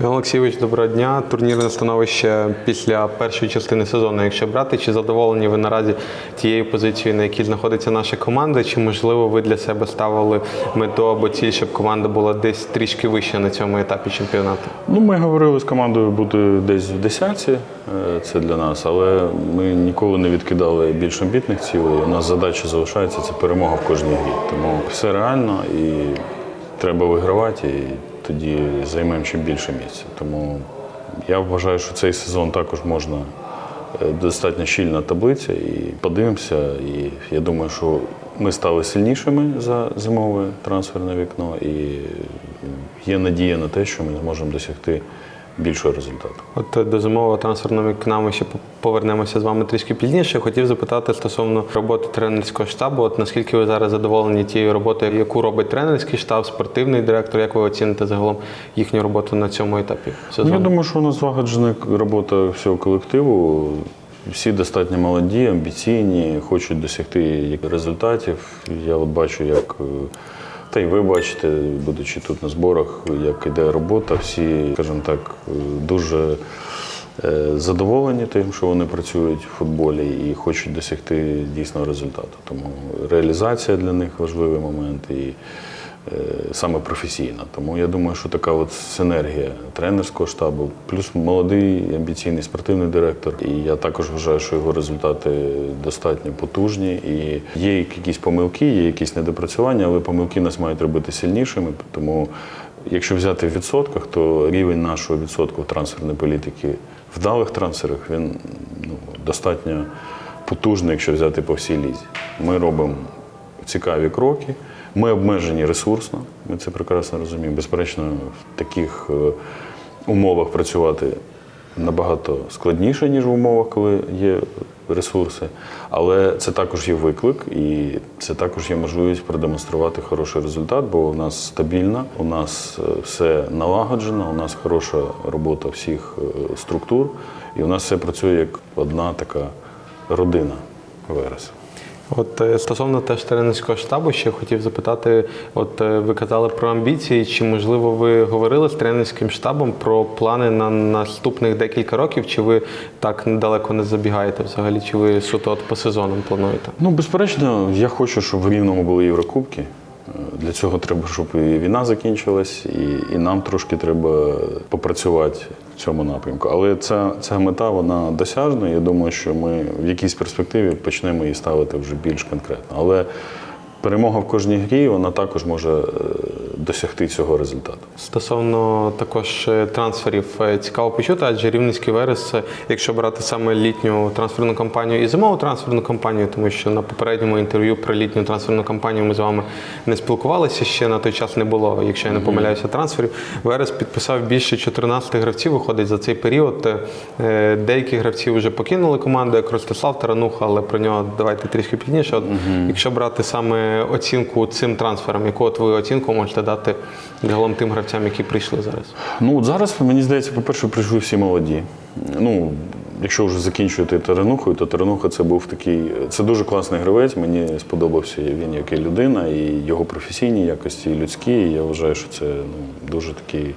Іван Олексійович, доброго дня. Турнірне становище після першої частини сезону. Якщо брати, чи задоволені ви наразі тією позицією, на якій знаходиться наша команда? Чи можливо ви для себе ставили мету або ціль, щоб команда була десь трішки вища на цьому етапі чемпіонату? Ну, ми говорили з командою бути десь в десятці, е, це для нас, але ми ніколи не відкидали більш амбітних цілей. У нас задача залишається це перемога в кожній грі. Тому все реально і треба вигравати, і тоді займемо чим більше місця. Тому я вважаю, що цей сезон також можна е, достатньо щільна таблиця і подивимося. І я думаю, що ми стали сильнішими за зимове трансферне вікно, і є надія на те, що ми зможемо досягти більшого результату. От е, до зимового трансферного вікна ми ще по- повернемося з вами трішки пізніше. Хотів запитати стосовно роботи тренерського штабу. От наскільки ви зараз задоволені тією роботою, яку робить тренерський штаб, спортивний директор? Як ви оціните загалом їхню роботу на цьому етапі Ну, сезону? я думаю, що у нас злагоджена робота всього колективу. Всі достатньо молоді, амбіційні, хочуть досягти результатів. Я от бачу, як е, та й ви бачите, будучи тут на зборах, як іде робота. Всі, скажімо так, дуже е, задоволені тим, що вони працюють в футболі і хочуть досягти дійсного результату. Тому реалізація для них важливий момент. І саме професійна. Тому я думаю, що така от синергія тренерського штабу, плюс молодий амбіційний спортивний директор. І я також вважаю, що його результати достатньо потужні. І є якісь помилки, є якісь недопрацювання, але помилки нас мають робити сильнішими. Тому, якщо взяти в відсотках, то рівень нашого відсотку трансферної політики вдалих трансферах він ну, достатньо потужний, якщо взяти по всій лізі. Ми робимо цікаві кроки. Ми обмежені ресурсно, ми це прекрасно розуміємо. Безперечно, в таких е, умовах працювати набагато складніше, ніж в умовах, коли є ресурси. Але це також є виклик, і це також є можливість продемонструвати хороший результат, бо у нас стабільно, у нас е, все налагоджено, у нас хороша робота всіх е, структур, і у нас все працює як одна така родина Верес. От е, стосовно теж тренерського штабу, ще хотів запитати: от е, ви казали про амбіції, чи можливо ви говорили з тренерським штабом про плани на наступних декілька років? Чи ви так далеко не забігаєте взагалі? Чи ви суто от по сезонам плануєте? Ну, безперечно, я хочу, щоб в Рівному були Єврокубки. Е, Для цього треба, щоб і війна закінчилась, і, і нам трошки треба попрацювати цьому напрямку. Але ця, ця мета вона досяжна. Я думаю, що ми в якійсь перспективі почнемо її ставити вже більш конкретно. Але перемога в кожній грі вона також може е, досягти цього результату. Стосовно також е, трансферів, е, цікаво почути, адже Рівненський Верес, е, якщо брати саме літню трансферну кампанію і зимову трансферну кампанію, тому що на попередньому інтерв'ю про літню трансферну кампанію ми з вами не спілкувалися. Ще на той час не було, якщо я не помиляюся, трансферів. Верес підписав більше 14 гравців. Виходить за цей період. Деякі гравці вже покинули команду, як Ростислав Тарануха, але про нього давайте трішки пізніше. От, Якщо брати саме оцінку цим трансферам, яку от ви оцінку можете дати загалом тим гравцям, які прийшли зараз? Ну от зараз мені здається, по-перше, прийшли всі молоді. Ну, якщо вже закінчувати Теренухою, то Теренуха це був такий. Це дуже класний гравець. Мені сподобався він як і людина, і його професійні якості, і людські. І я вважаю, що це ну, дуже такий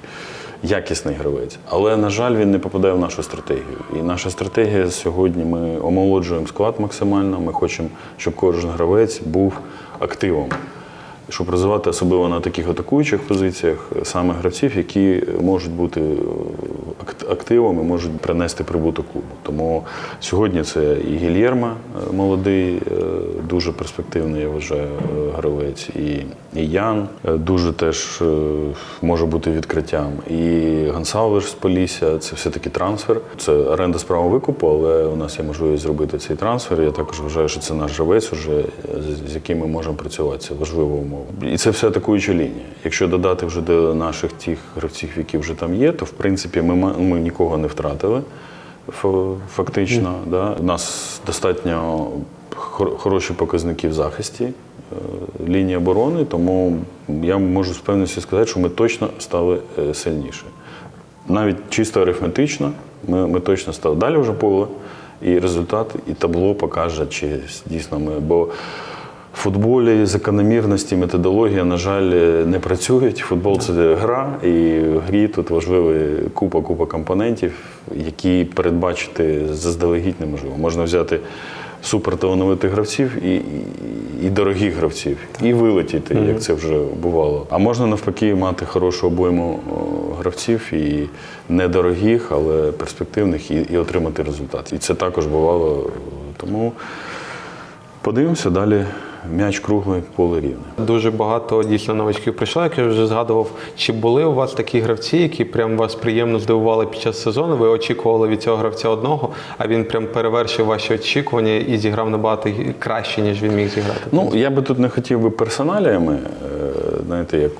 якісний гравець. Але, на жаль, він не попадає в нашу стратегію. І наша стратегія сьогодні ми омолоджуємо склад максимально. Ми хочемо, щоб кожен гравець був активом щоб розвивати особливо на таких атакуючих позиціях саме гравців, які можуть бути е, акт- можуть принести прибуток клубу. Тому сьогодні це і Гільєрма, е, молодий, е, дуже перспективний, я вважаю, е, гравець, і, і Ян е, дуже теж е, може бути відкриттям. І Гонсалвеш з Полісся це все-таки трансфер. Це оренда з правом викупу, але у нас є можливість зробити цей трансфер. Я також вважаю, що це наш гравець, уже, з- яким ми можемо працювати. Це важлива умова. І це все атакуюча лінія. Якщо додати вже до наших тих гравців, які вже там є, то в принципі ми, ми нікого не втратили. фа- Фактично, да. у нас достатньо хороші показники в захисті е, лінії оборони, тому я можу з певністю сказати, що ми точно стали е, сильніше. Навіть чисто арифметично, ми, ми точно стали. Далі вже поле і результат, і табло покаже, чи дійсно ми. Бо Футболі закономірності, методологія, на жаль, не працюють. Футбол це гра, і в грі тут важлива купа купа компонентів, які передбачити заздалегідь неможливо. Можна взяти суперталановитих гравців і, і, і дорогих гравців, і вилетіти, як це вже бувало. А можна навпаки мати хорошу обойму гравців і недорогих, але перспективних, і, і отримати результат. І це також бувало. Тому подивимося далі. М'яч круглий, поле рівне. Дуже багато дійсно новачків прийшло, як я вже згадував. Чи були у вас такі гравці, які прям вас приємно здивували під час сезону? Ви очікували від цього гравця одного, а він прям перевершив ваші очікування і зіграв набагато краще, ніж він міг зіграти? Ну, я би тут не хотів би персоналіями, е, знаєте, як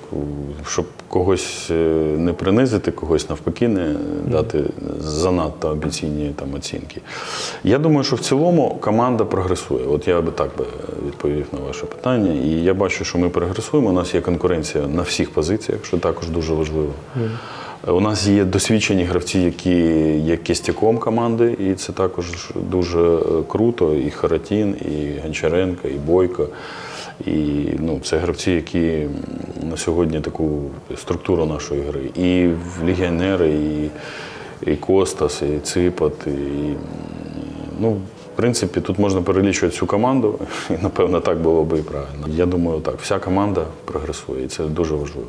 щоб когось е, не принизити, когось навпаки не дати занадто амбіційні там оцінки. Я думаю, що в цілому команда прогресує. От я би так би відповів на ваше питання. І я бачу, що ми прогресуємо. У нас є конкуренція на всіх позиціях, що також дуже важливо. У нас є досвідчені гравці, які є кістяком команди, і це також дуже круто. І Харатін, і Гончаренко, і Бойко. І ну, це гравці, які на сьогодні таку структуру нашої гри. І легіонери, і, і Костас, і Ципат, і ну, в принципі, тут можна перелічувати всю команду, і напевно так було би і правильно. Я думаю, так, вся команда прогресує, і це дуже важливо.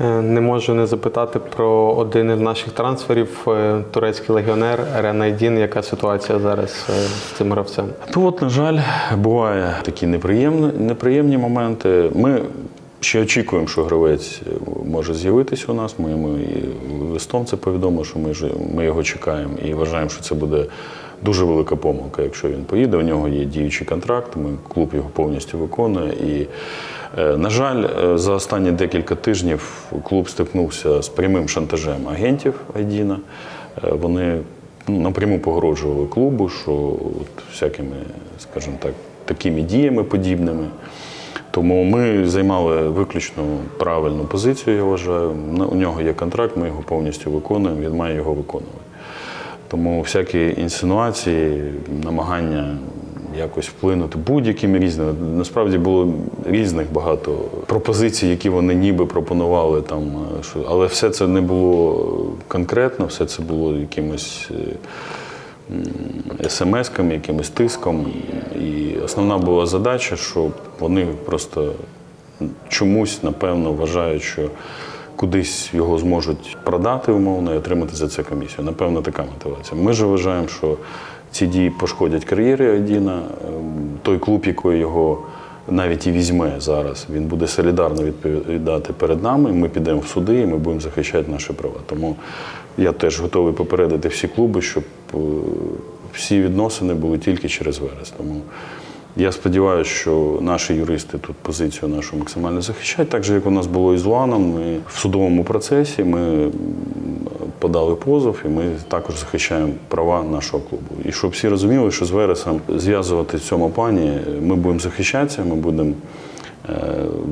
Е, Не можу не запитати про один із наших трансферів, е, турецький легіонер Ренайдін. Яка ситуація зараз е, з цим гравцем? То от, на жаль, буває такі неприємні, неприємні моменти. Ми ще очікуємо, що гравець може з'явитися у нас. Ми, ми і листом це повідомили, що ми, ж- ми його чекаємо і вважаємо, що це буде дуже велика помилка, якщо він поїде. У нього є діючий контракт, ми, клуб його повністю виконує. І, е, на жаль, е, за останні декілька тижнів клуб стикнувся з прямим шантажем агентів Айдіна. Е, Вони ну, напряму погрожували клубу, що от всякими, скажімо так, такими діями подібними. Тому ми займали виключно правильну позицію, я вважаю. У нього є контракт, ми його повністю виконуємо, він має його виконувати. Тому всякі інсинуації, намагання якось вплинути будь-якими різними. Насправді було різних багато пропозицій, які вони ніби пропонували там. е, Але все це не було конкретно, все це було якимось. е, смс-ками, якимось тиском. І основна була задача, що вони просто чомусь, напевно, вважають, що кудись його зможуть продати умовно і отримати за це комісію. Напевно, така мотивація. Ми ж вважаємо, що ці дії пошкодять кар'єри Айдіна. Ем, Той клуб, який його навіть і візьме зараз, він буде солідарно відповідати перед нами. Ми підемо в суди і ми будемо захищати наші права. Тому я теж готовий попередити всі клуби, щоб е, всі відносини були тільки через верес. Тому я сподіваюся, що наші юристи тут позицію нашу максимально захищають. Так же, як у нас було і з Луаном, ми в судовому процесі ми подали позов, і ми також захищаємо права нашого клубу. І щоб всі розуміли, що з Вересом зв'язувати цьому плані ми будемо захищатися, ми будемо е,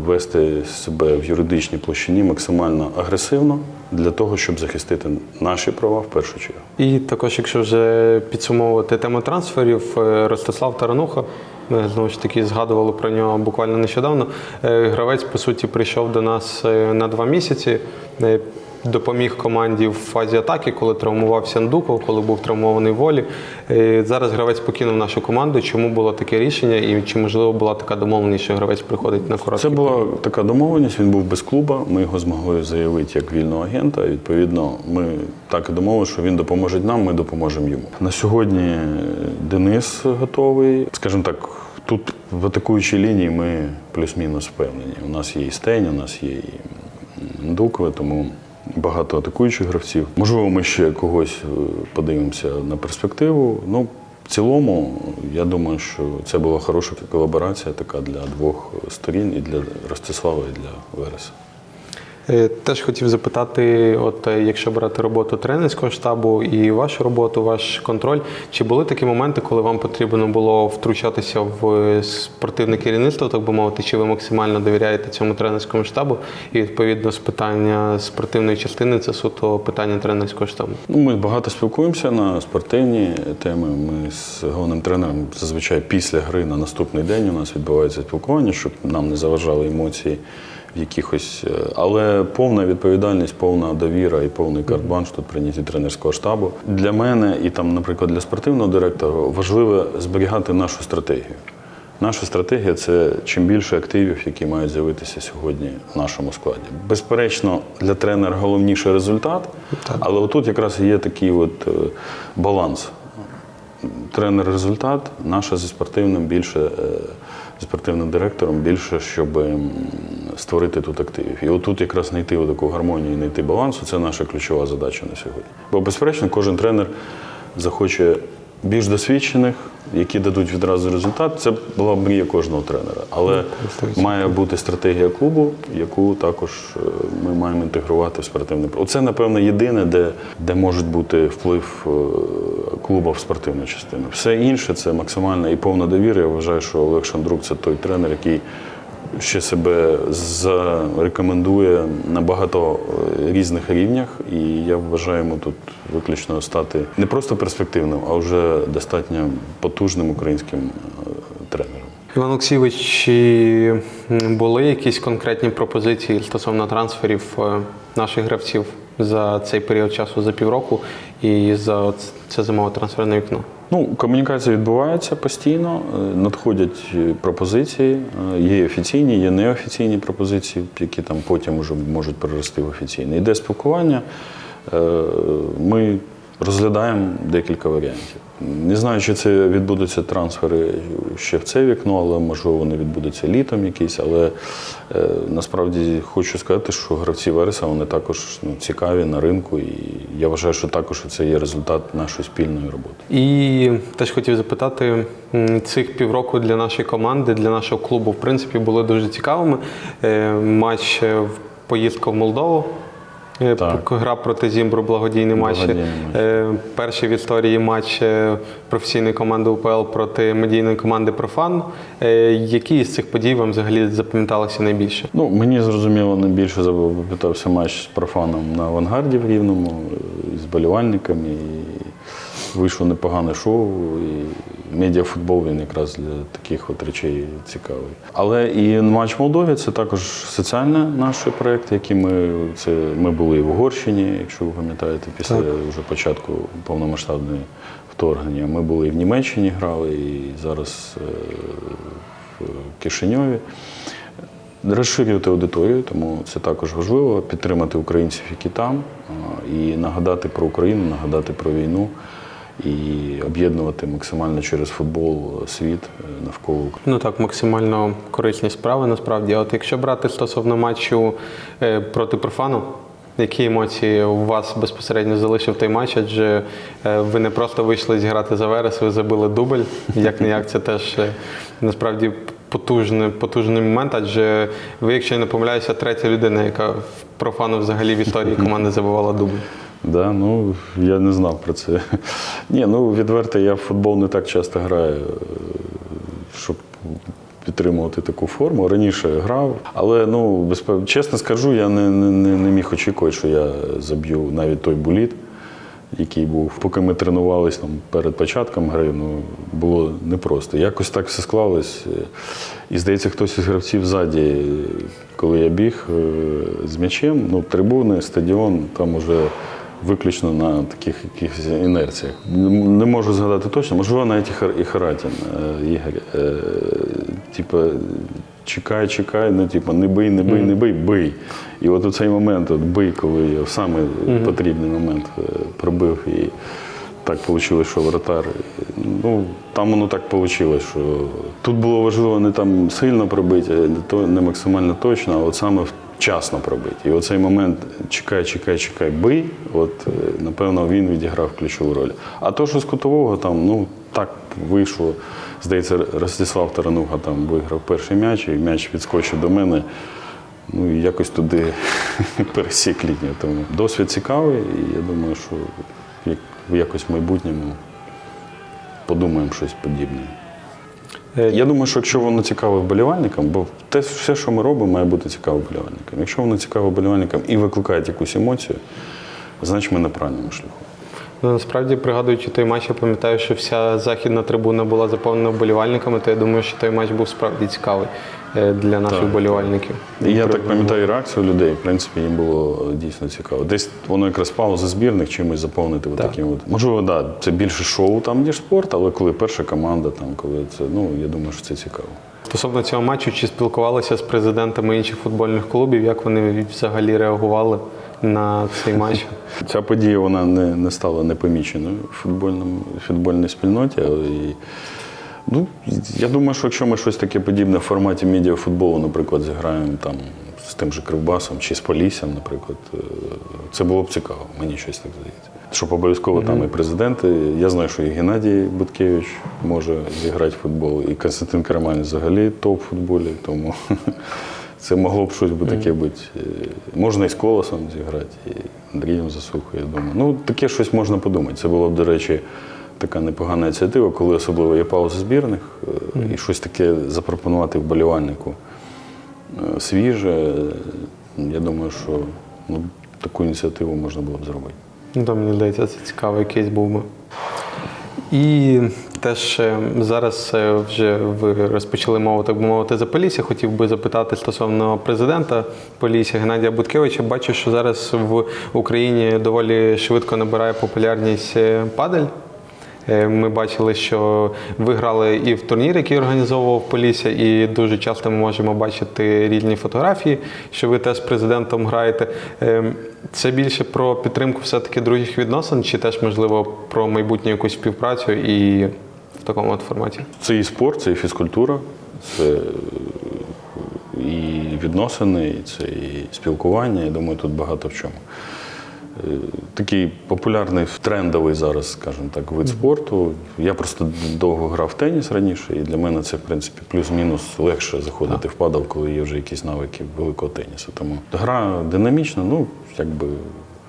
вести себе в юридичній площині максимально агресивно для того, щоб захистити наші права в першу чергу. І також, якщо вже підсумовувати тему трансферів, е, Ростислав Тарануха, знову ж таки згадували про нього буквально нещодавно. Е, Гравець, по суті, прийшов до нас е, на два місяці. е, Допоміг команді в фазі атаки, коли травмувався Ндуков, коли був травмований волі. Зараз гравець покинув нашу команду. Чому було таке рішення, і чи можливо була така домовленість, що гравець приходить на короткий Це була така домовленість. Він був без клуба. Ми його змогли заявити як вільного агента. Відповідно, ми так і домовилися, що він допоможе нам, ми допоможемо йому. На сьогодні Денис готовий. Скажімо так, тут в атакуючій лінії ми плюс-мінус впевнені. У нас є і Стень, у нас є і Ндукви, тому. Багато атакуючих гравців. Можливо, ми ще когось е, подивимося на перспективу. Ну, в цілому, я думаю, що це була хороша колаборація така для двох сторін, і для Ростислава, і для Вереса. Е, Теж хотів запитати, от е, якщо брати роботу тренерського штабу і вашу роботу, ваш контроль, чи були такі моменти, коли вам потрібно було втручатися в е, спортивне керівництво, так би мовити, чи ви максимально довіряєте цьому тренерському штабу? І відповідно з питання спортивної частини це суто питання тренерського штабу. Ну, ми багато спілкуємося на спортивні теми. Ми з головним тренером зазвичай після гри на наступний день у нас відбувається спілкування, щоб нам не заважали емоції якихось. е, Але повна відповідальність, повна довіра і повний карт-банш тут прийняті тренерського штабу. Для мене і там, наприклад, для спортивного директора важливо зберігати нашу стратегію. Наша стратегія це чим більше активів, які мають з'явитися сьогодні в нашому складі. Безперечно, для тренера головніший результат, але отут якраз є такий от е, баланс. Тренер результат, наша зі спортивним більше, е, спортивним директором більше, щоб створити тут активів. І отут якраз знайти таку гармонію, знайти балансу це наша ключова задача на сьогодні. Бо, безперечно, кожен тренер захоче більш досвідчених, які дадуть відразу результат. Це була мрія кожного тренера. Але має бути стратегія клубу, яку також е, ми маємо інтегрувати в спортивний про- Оце, напевно, єдине, де, де може бути вплив е, клубу в спортивну частину. Все інше це максимальна і повна довіра. Я вважаю, що Олег Шандрук це той тренер, який ще себе зарекомендує на багато е, різних рівнях, і я вважаю йому тут виключно стати не просто перспективним, а вже достатньо потужним українським е, тренером. Іван Олексійович, чи були якісь конкретні пропозиції стосовно трансферів е, наших гравців за цей період часу, за півроку, і за це зимове трансферне вікно? Ну, комунікація відбувається постійно, е, надходять е, пропозиції, е, є офіційні, є неофіційні пропозиції, які там потім вже можуть перерости в офіційні. Йде спілкування. Ми розглядаємо декілька варіантів. Не знаю, чи це відбудуться трансфери ще в це вікно, але можливо вони відбудуться літом якісь. Але е, насправді хочу сказати, що гравці Вереса вони також ну, цікаві на ринку, і я вважаю, що також це є результат нашої спільної роботи. І теж хотів запитати, цих півроку для нашої команди, для нашого клубу, в принципі, були дуже цікавими. Е, Матч е, в поїздка в Молдову. Е, Так. Гра проти Зімбру, благодійний матч. Е, Перший в історії матч професійної команди УПЛ проти медійної команди Профан. Е, Які з цих подій вам взагалі запам'яталися найбільше? Ну, мені зрозуміло, найбільше запам'ятався матч з профаном на авангарді в Рівному з болівальниками. І вийшло непогане шоу. І медіафутбол він якраз для таких от речей цікавий. Але і матч в Молдові це також соціальний наш проєкт, який ми це ми були в Угорщині, якщо ви пам'ятаєте, після вже початку повномасштабної вторгнення. Ми були і в Німеччині грали, і зараз е, в Кишиньові розширювати аудиторію, тому це також важливо підтримати українців, які там, і нагадати про Україну, нагадати про війну і об'єднувати максимально через футбол світ е, навколо України. Ну так, максимально корисні справи насправді. От якщо брати стосовно матчу е, проти профану, які емоції у вас безпосередньо залишив той матч? Адже е, ви не просто вийшли зіграти за Верес, ви забили дубль. Як не як це теж е, насправді потужний, потужний момент, адже ви, якщо я не помиляюся, третя людина, яка в профану взагалі в історії команди забивала дубль. Да, ну я не знав про це. Ні, ну відверто, я в футбол не так часто граю, щоб підтримувати таку форму. Раніше грав, але ну безпев... чесно скажу, я не, не, не міг очікувати, що я заб'ю навіть той буліт, який був. Поки ми тренувалися там перед початком гри, ну було непросто. Якось так все склалось. І здається, хтось із гравців ззаді, коли я біг е, з м'ячем, ну, трибуни, стадіон, там уже виключно на таких якихось інерціях. Не можу згадати точно, можливо, навіть і Хар- і Харатін е, Ігор. Е, Типа, чекай, чекай, ну типа, не бий, не бий, не бий, бий. І от у цей момент, от бий, коли я в самий потрібний момент е, пробив і так вийшло, що вратар. Ну, там воно так вийшло, що тут було важливо не там сильно пробити, не, максимально точно, а от саме вчасно пробити. І оцей момент чекай, чекай, чекай, бий, от е, напевно він відіграв ключову роль. А то, що з кутового там, ну так вийшло. Здається, Ростислав Тарануха там виграв перший м'яч, і м'яч відскочив до мене. Ну і якось туди пересік лінію. Тому досвід цікавий, і я думаю, що як- якось в майбутньому подумаємо щось подібне. Е, Я думаю, що якщо воно цікаве вболівальникам, бо те, все, що ми робимо, має бути цікаво вболівальникам. Якщо воно цікаво вболівальникам і викликає якусь емоцію, значить ми на правильному шляху. Ну, насправді, пригадуючи той матч, я пам'ятаю, що вся західна трибуна була заповнена вболівальниками, то я думаю, що той матч був справді цікавий для наших Так. вболівальників. І я так пам'ятаю реакцію людей. В принципі, їм було дійсно цікаво. Десь воно якраз пауза збірних чимось заповнити Так. таким. От. Можливо, да, це більше шоу там, ніж спорт, але коли перша команда, там, коли це, ну я думаю, що це цікаво. Стосовно цього матчу, чи спілкувалися з президентами інших футбольних клубів, як вони взагалі реагували на цей матч? Ця подія вона не, не стала непоміченою в футбольному, футбольній спільноті. Але і, ну, я думаю, що якщо ми щось таке подібне в форматі медіафутболу, наприклад, зіграємо там з тим же Кривбасом чи з Поліссям, наприклад, е, це було б цікаво, мені щось так здається. Щоб обов'язково там і президенти. Я знаю, що і Геннадій Буткевич може зіграти в футбол, і Константин Карамань взагалі топ в футболі, тому це могло б щось би таке бути. Е, Можна і з колосом зіграти, і Андрієм Засухою, я думаю. Ну, таке щось можна подумати. Це було б, до речі, така непогана ініціатива, коли особливо є пауза збірних, е, і щось таке запропонувати вболівальнику е, свіже. Я думаю, що ну, таку ініціативу можна було б зробити. Ну, то, мені здається, це цікавий кейс був би. І теж зараз е, вже ви розпочали мову, так би мовити, за Полісся. Хотів би запитати стосовно президента Полісся Геннадія Буткевича. Бачу, що зараз в Україні доволі швидко набирає популярність падель. Е, Ми бачили, що ви грали і в турнір, який організовував Полісся, і дуже часто ми можемо бачити різні фотографії, що ви теж президентом граєте. Е, Це більше про підтримку все-таки дружніх відносин, чи теж можливо про майбутню якусь співпрацю і в такому от форматі? Це і спорт, це і фізкультура, це е, і відносини, і це і спілкування. Я думаю, тут багато в чому. Е, Такий популярний трендовий зараз, скажімо так, вид спорту. Я просто довго грав в теніс раніше, і для мене це, в принципі, плюс-мінус легше заходити в падал, коли є вже якісь навики великого тенісу. Тому гра динамічна, ну якби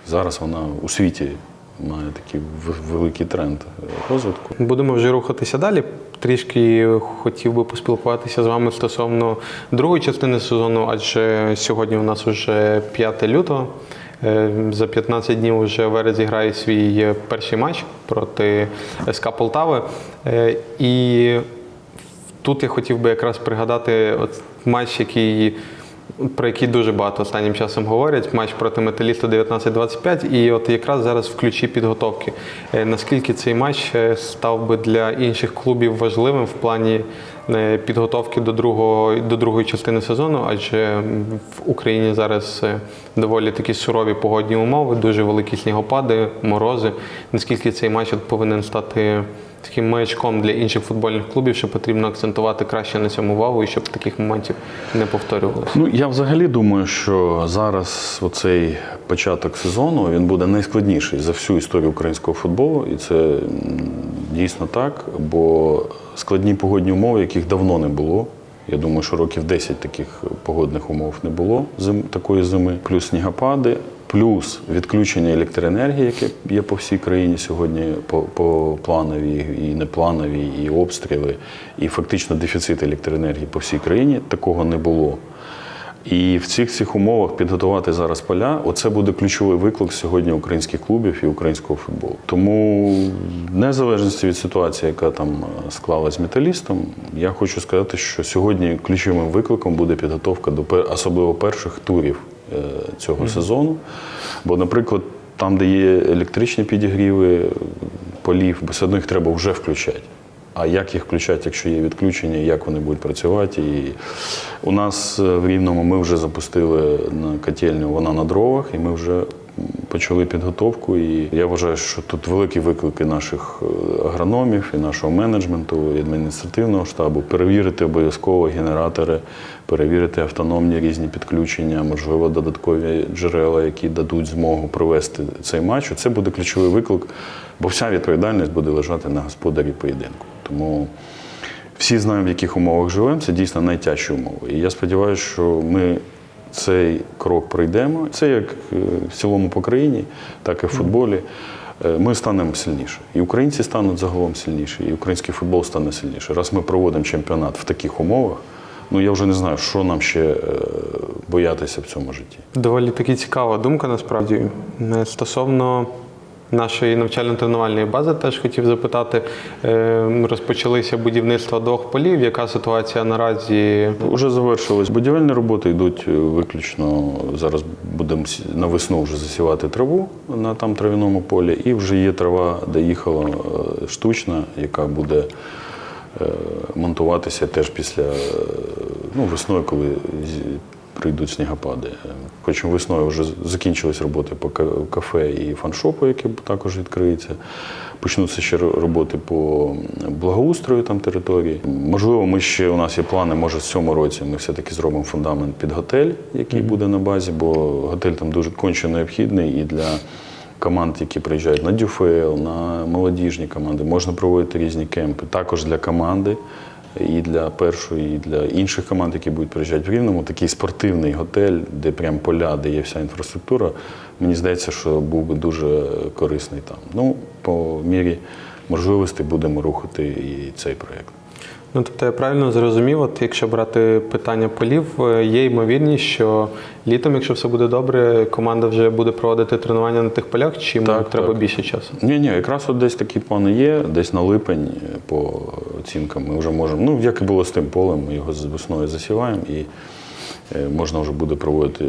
зараз вона у світі має такий великий тренд розвитку. Будемо вже рухатися далі. Трішки хотів би поспілкуватися з вами стосовно другої частини сезону, адже сьогодні у нас вже 5 лютого. Е, За 15 днів вже Верес зіграє свій е, перший матч проти СК Полтави. Е, І тут я хотів би якраз пригадати от матч, який про який дуже багато останнім часом говорять. Матч проти металіста 19-25. І от якраз зараз в ключі підготовки. Наскільки цей матч став би для інших клубів важливим в плані підготовки до другого до другої частини сезону, адже в Україні зараз е, доволі такі сурові погодні умови, дуже великі снігопади, морози. Наскільки цей матч повинен стати таким маячком для інших футбольних клубів, що потрібно акцентувати краще на цьому увагу і щоб таких моментів не повторювалося. Ну я взагалі думаю, що зараз оцей початок сезону він буде найскладніший за всю історію українського футболу, і це дійсно так. Бо складні погодні умови, яких давно не було. Я думаю, що років 10 таких погодних умов не було зим, такої зими, плюс снігопади, плюс відключення електроенергії, яке є по всій країні сьогодні, по, по плановій і неплановій, і обстріли, і фактично дефіцит електроенергії по всій країні. Такого не було. І в цих цих умовах підготувати зараз поля оце буде ключовий виклик сьогодні українських клубів і українського футболу. Тому, незалежності від ситуації, яка там е, склалась з металістом, я хочу сказати, що сьогодні ключовим викликом буде підготовка до особливо перших турів е, цього сезону. Бо, наприклад, там, де є електричні підігріви полів, одно їх треба вже включати. А як їх включати, якщо є відключення, як вони будуть працювати? І у нас е, в Рівному ми вже запустили на котельню вона на дровах, і ми вже почали підготовку. І я вважаю, що тут великі виклики наших е, агрономів і нашого менеджменту, і адміністративного штабу перевірити обов'язково генератори, перевірити автономні різні підключення, можливо, додаткові джерела, які дадуть змогу провести цей матч. Це буде ключовий виклик, бо вся відповідальність буде лежати на господарі поєдинку. Тому всі знаємо, в яких умовах живемо. Це дійсно найтяжчі умови. І я сподіваюся, що ми цей крок пройдемо. Це як е, в цілому по країні, так і в футболі. Е, Ми станемо сильніше. І українці стануть загалом сильніші, і український футбол стане сильніше. Раз ми проводимо чемпіонат в таких умовах, ну я вже не знаю, що нам ще е, боятися в цьому житті. Доволі таки цікава думка насправді. Стосовно нашої навчально-тренувальної бази, теж хотів запитати. Е, Розпочалися будівництво двох полів. Яка ситуація наразі? Уже завершились будівельні роботи, йдуть е, виключно зараз будемо на весну вже засівати траву на там трав'яному полі, і вже є трава, де їхала е, штучна, яка буде монтуватися теж після ну, весною, коли прийдуть снігопади. Хоча весною вже закінчились роботи по кафе і фаншопу, яке також відкриється. Почнуться ще роботи по благоустрою там території. Можливо, ми ще у нас є плани, може, в цьому році ми все-таки зробимо фундамент під готель, який буде на базі, бо готель там дуже конче необхідний і для команд, які приїжджають на дюфел, на молодіжні команди, можна проводити різні кемпи. Також для команди і для першої, і для інших команд, які будуть приїжджати в Рівному, такий спортивний готель, де прям поля, де є вся інфраструктура. Мені здається, що був би дуже корисний там. Ну, по мірі можливостей будемо рухати і цей проєкт. Ну, тобто я правильно зрозумів, от якщо брати питання полів, е, є ймовірність, що літом, якщо все буде добре, команда вже буде проводити тренування на тих полях, чи йому Так, треба так. більше часу? Ні, ні, якраз от десь такі плани є, десь на липень е, по оцінкам ми вже можемо. Ну, як і було з тим полем, ми його з весною засіваємо і е, можна вже буде проводити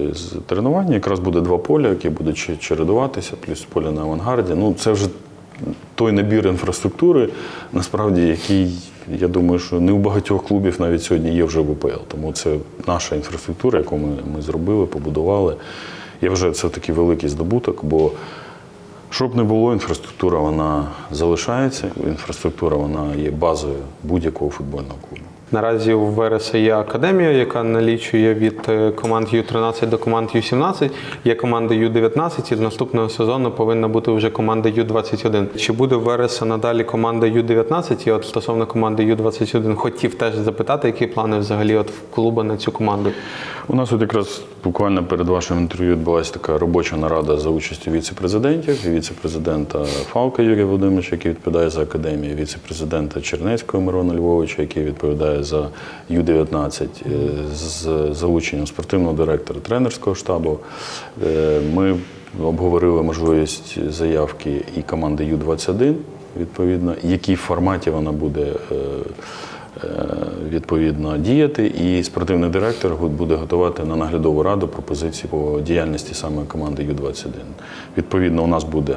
тренування. Якраз буде два поля, які будуть чередуватися, плюс поле на авангарді. Ну, це вже той набір інфраструктури, насправді, який, я думаю, що не у багатьох клубів навіть сьогодні є вже в УПЛ. Тому це наша інфраструктура, яку ми, ми зробили, побудували. Я вважаю, це такий великий здобуток, бо щоб не було, інфраструктура вона залишається. Інфраструктура вона є базою будь-якого футбольного клубу. Наразі у Вереса є академія, яка налічує від е, команд Ю-13 до команд Ю-17. Є команда Ю-19, і з наступного сезону повинна бути вже команда Ю-21. Чи буде у Вереса надалі команда Ю-19? І от стосовно команди Ю-21 хотів теж запитати, які плани взагалі от в клубу на цю команду. У нас от якраз буквально перед вашим інтерв'ю відбулася така робоча нарада за участю віце-президентів, віце-президента Фалка Юрія Володимировича, який відповідає за академію, віце-президента Чернецького Мирона Львовича, який відповідає за Ю-19, е, з залученням спортивного директора тренерського штабу. Е, Ми обговорили можливість заявки і команди Ю-21, відповідно, в форматі вона буде. е, відповідно діяти, і спортивний директор буде готувати на наглядову раду пропозиції по діяльності саме команди Ю-21. Відповідно, у нас буде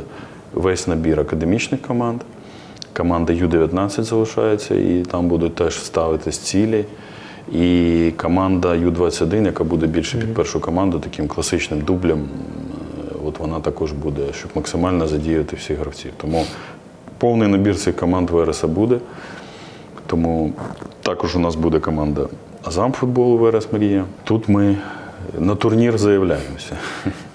весь набір академічних команд. Команда Ю-19 залишається, і там будуть теж ставитись цілі. І команда Ю-21, яка буде більше під першу команду, таким класичним дублем, е, от вона також буде, щоб максимально задіяти всіх гравців. Тому повний набір цих команд Вереса буде. Тому також у нас буде команда Азам футболу Верес Мрія. Тут ми на турнір заявляємося.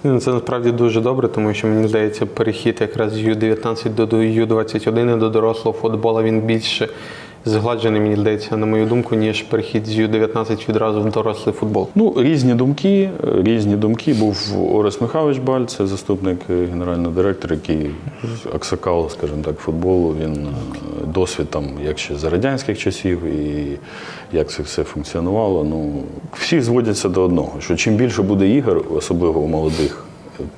Ну, Це насправді дуже добре, тому що мені здається, перехід якраз з Ю-19 до до Ю-21 до дорослого футболу він більше згладжений, мені здається, на мою думку, ніж перехід з Ю-19 відразу в дорослий футбол. Ну, різні думки, е, різні думки. Був Орес Михайлович Баль, це заступник е, генерального директора, який аксакал, скажімо так, футболу. Він е, досвід там, як ще за радянських часів, і як це все функціонувало. Ну, всі зводяться до одного, що чим більше буде ігор, особливо у молодих,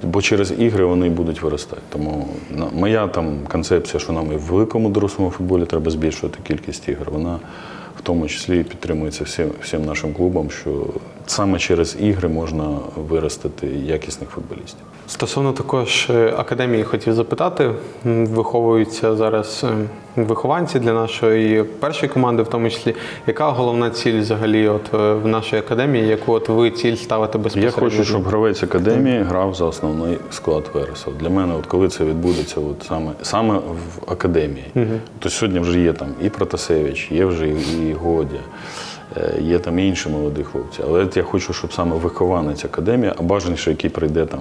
бо через ігри вони будуть виростати. Тому моя там концепція, що нам і в великому дорослому футболі треба збільшувати кількість ігор, вона в тому числі підтримується всім, всім нашим клубам, що саме через ігри можна виростити якісних футболістів. Стосовно також е, академії хотів запитати. Виховуються зараз е, вихованці для нашої першої команди, в тому числі. Яка головна ціль взагалі от е, в нашій академії, яку от ви ціль ставите Я хочу, щоб гравець академії грав за основний склад Вереса. Для мене, от коли це відбудеться, от саме, саме в академії. То сьогодні вже є там і Протасевич, є вже і Годя, є там і інші молоді хлопці. Але я хочу, щоб саме вихованець академії, а бажаніше, який прийде там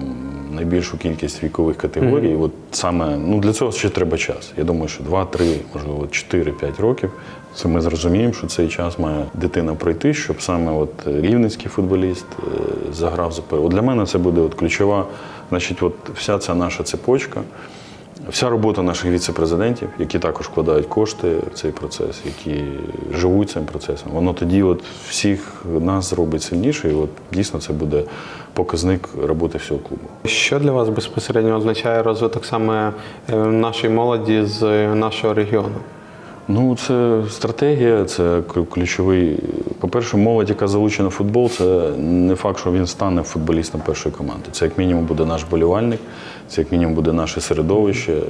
найбільшу кількість вікових категорій. От саме ну для цього ще треба час. Я думаю, що 2-3, можливо, 4-5 років. Це ми зрозуміємо, що цей час має дитина пройти, щоб саме от рівненський футболіст е, заграв за. От Для мене це буде от ключова, значить, от вся ця наша цепочка. Вся робота наших віце-президентів, які також вкладають кошти в цей процес, які живуть цим процесом, воно тоді от всіх нас зробить сильніше, і от дійсно це буде показник роботи всього клубу. Що для вас безпосередньо означає розвиток саме е, нашої молоді з е, нашого регіону? Ну, це стратегія, це ключовий. По-перше, молодь, яка залучена в футбол, це не факт, що він стане футболістом першої команди. Це як мінімум буде наш болівальник, це як мінімум буде наше середовище, е,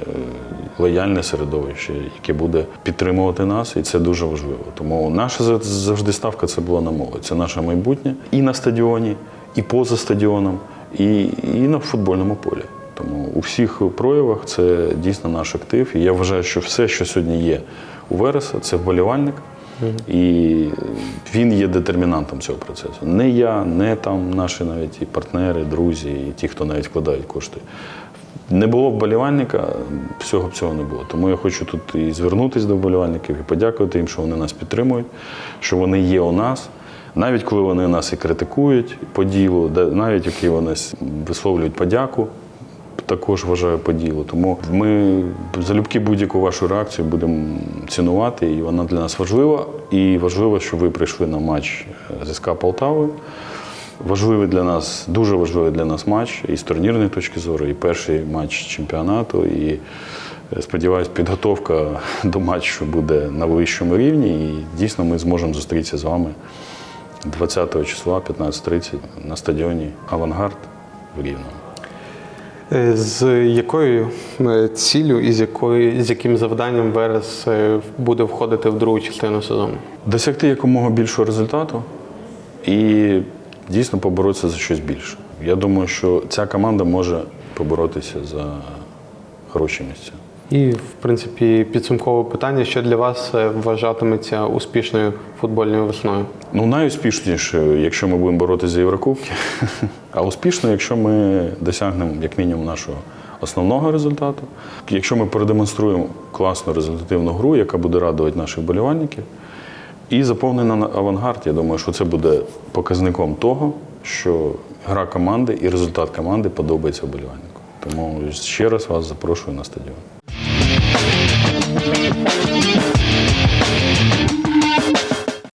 лояльне середовище, яке буде підтримувати нас, і це дуже важливо. Тому наша за- завжди ставка це була на молодь. Це наше майбутнє і на стадіоні, і поза стадіоном, і, і на футбольному полі. Тому у всіх проявах це дійсно наш актив. І я вважаю, що все, що сьогодні є у Вереса, це вболівальник. І він є детермінантом цього процесу. Не я, не там наші навіть і партнери, друзі, і ті, хто навіть вкладають кошти. Не було вболівальника, всього б цього не було. Тому я хочу тут і звернутися до вболівальників і подякувати їм, що вони нас підтримують, що вони є у нас. Навіть коли вони нас і критикують по ділу, навіть які вони висловлюють подяку, також вважаю по ділу. Тому ми залюбки будь-яку вашу реакцію будемо цінувати, і вона для нас важлива. І важливо, що ви прийшли на матч е, з СК Полтавою. Важливий для нас, дуже важливий для нас матч і з турнірної точки зору, і перший матч чемпіонату. І е, сподіваюсь, підготовка до матчу буде на вищому рівні. І дійсно ми зможемо зустрітися з вами 20 числа, 15.30 на стадіоні Авангард в Рівному. Е, З якою е, ціллю і з, якою, з яким завданням Верес буде входити в другу частину сезону? Досягти якомога більшого результату і дійсно поборотися за щось більше. Я думаю, що ця команда може поборотися за хороші місця. І, в принципі, підсумкове питання, що для вас е, вважатиметься успішною футбольною весною? Ну, найуспішніше, якщо ми будемо боротися за Єврокубки, а успішно, якщо ми досягнемо як мінімум нашого основного результату. Якщо ми продемонструємо класну результативну гру, яка буде радувати наших болівальників, і заповнена на авангард, я думаю, що це буде показником того, що гра команди і результат команди подобається вболівальнику. Тому ще раз вас запрошую на стадіон.